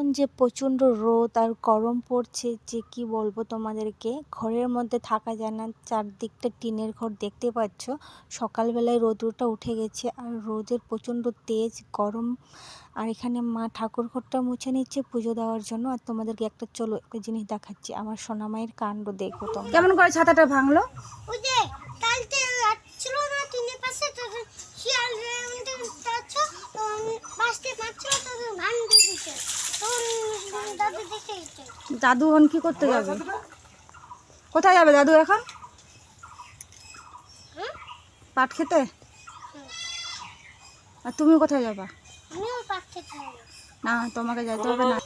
এখন যে প্রচণ্ড রোদ আর গরম পড়ছে যে কি বলব তোমাদেরকে? ঘরের মধ্যে থাকা যায় না চারদিকটা টিনের ঘর দেখতে পাচ্ছ। সকালবেলায় রোদ্রটা উঠে গেছে আর রোদের প্রচণ্ড তেজ গরম। আর এখানে মা ঠাকুর ঘরটা মুছে নিচ্ছে পুজো দেওয়ার জন্য। আর তোমাদেরকে একটা চলো একটা জিনিস দেখাচ্ছি। আমার সোনামায়ের কাণ্ড দেখো তোমরা। কেমন করে ছাতাটা ভাঙলো? শিয়াল বাসতে পারছিল তখন তখন দাদু হন কি করতে যাবে? কোথায় যাবে দাদু এখন? পাট খেতে? আর তুমি কোথায় যাবা? না, তোমাকে যাইতে হবে না।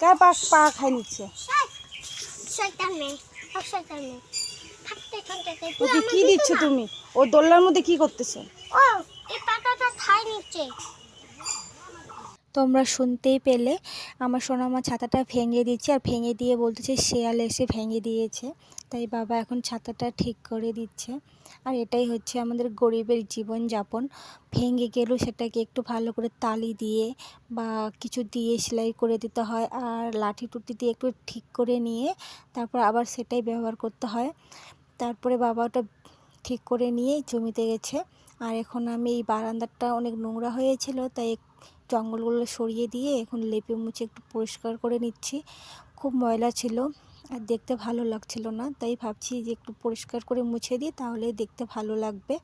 কে পা পা খাই নিচ্ছে? কি দিচ্ছ তুমি? ও দোলনার মধ্যে কি করতেছে? ও, এই পাতাটা খাই নিচে তোমরা শুনতেই পেলে। আমার সোনামা ছাতাটা ভেঙে দিচ্ছে আর ভেঙে দিয়ে বলতেছে শেয়াল এসে ভেঙে দিয়েছে। তাই বাবা এখন ছাতাটা ঠিক করে দিচ্ছে। আর এটাই হচ্ছে আমাদের গরিবের জীবনযাপন। ভেঙে গেলেও সেটাকে একটু ভালো করে তালি দিয়ে বা কিছু দিয়ে সেলাই করে দিতে হয় আর লাঠি টুটি দিয়ে একটু ঠিক করে নিয়ে তারপর আবার সেটাই ব্যবহার করতে হয়। তারপরে বাবা ওটা ঠিক করে নিয়েই জমিতে গেছে। আর এখন আমি এই বারান্দাটা অনেক নোংরা হয়েছিল, তাই জঙ্গলগুলো সরিয়ে দিয়ে এখন লেপে মুছে একটু পরিষ্কার করে নিচ্ছি। খুব ময়লা ছিল, আর দেখতে ভালো লাগছিল না, তাই ভাবছি যে একটু পরিষ্কার করে মুছে দিই, তাহলে দেখতে ভালো লাগবে।